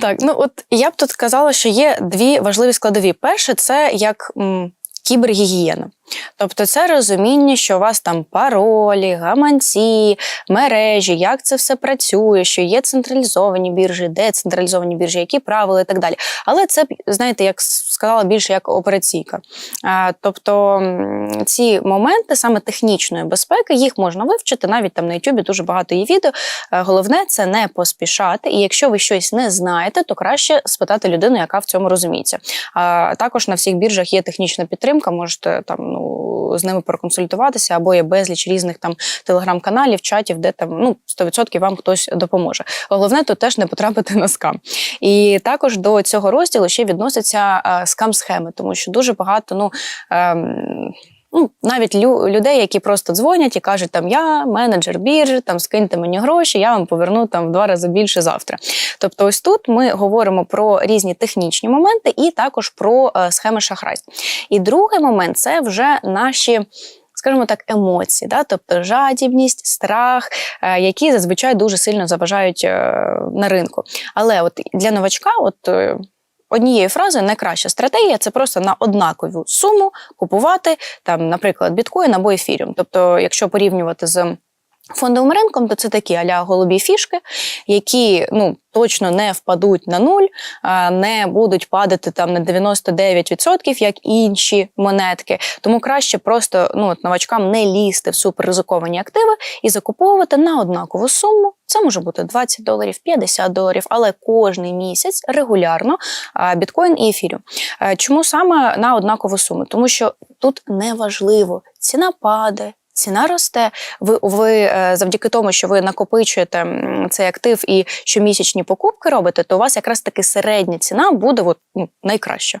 Так, ну от я б тут сказала, що є дві важливі складові. Перше, це як м, кібергігієна. Тобто це розуміння, що у вас там паролі, гаманці, мережі, як це все працює, що є централізовані біржі, децентралізовані біржі, які правила і так далі. Але це, знаєте, як сказала більше як операційка. Тобто ці моменти саме технічної безпеки, їх можна вивчити, навіть там на Ютубі дуже багато є відео. Е, Головне це не поспішати. І якщо ви щось не знаєте, то краще спитати людину, яка в цьому розуміється. Також на всіх біржах є технічна підтримка, можете там ну з ними проконсультуватися, або є безліч різних там телеграм-каналів, чатів, де там ну 100% вам хтось допоможе. Головне тут теж не потрапити на скам. І також до цього розділу ще відносяться е, скам-схеми, тому що дуже багато ну. ем, Ну, навіть лю- людей, які просто дзвонять і кажуть, там я менеджер біржі, там скиньте мені гроші, я вам поверну там в два рази більше завтра. Тобто, ось тут ми говоримо про різні технічні моменти і також про е, схеми шахрайств. І другий момент це вже наші. Скажімо так, емоції, да? тобто жадібність, страх, е, які зазвичай дуже сильно заважають е, на ринку. Але от для новачка, от однією фразою, найкраща стратегія це просто на однакову суму купувати там, наприклад, біткоін або ефіріум. Тобто, якщо порівнювати з фондовим ринком, то це такі аля голубі фішки, які ну точно не впадуть на нуль, не будуть падати там на 99%, як інші монетки. Тому краще просто ну от новачкам не лізти в суперризиковані активи і закуповувати на однакову суму. Це може бути 20 доларів, 50 доларів, але кожний місяць регулярно біткоін і ефіріум. Е, Чому саме на однакову суму? Тому що тут не важливо, ціна падає. Ціна росте. Ви, ви е, завдяки тому, що ви накопичуєте цей актив і щомісячні покупки робите, то у вас якраз таки середня ціна буде от, ну, найкраща.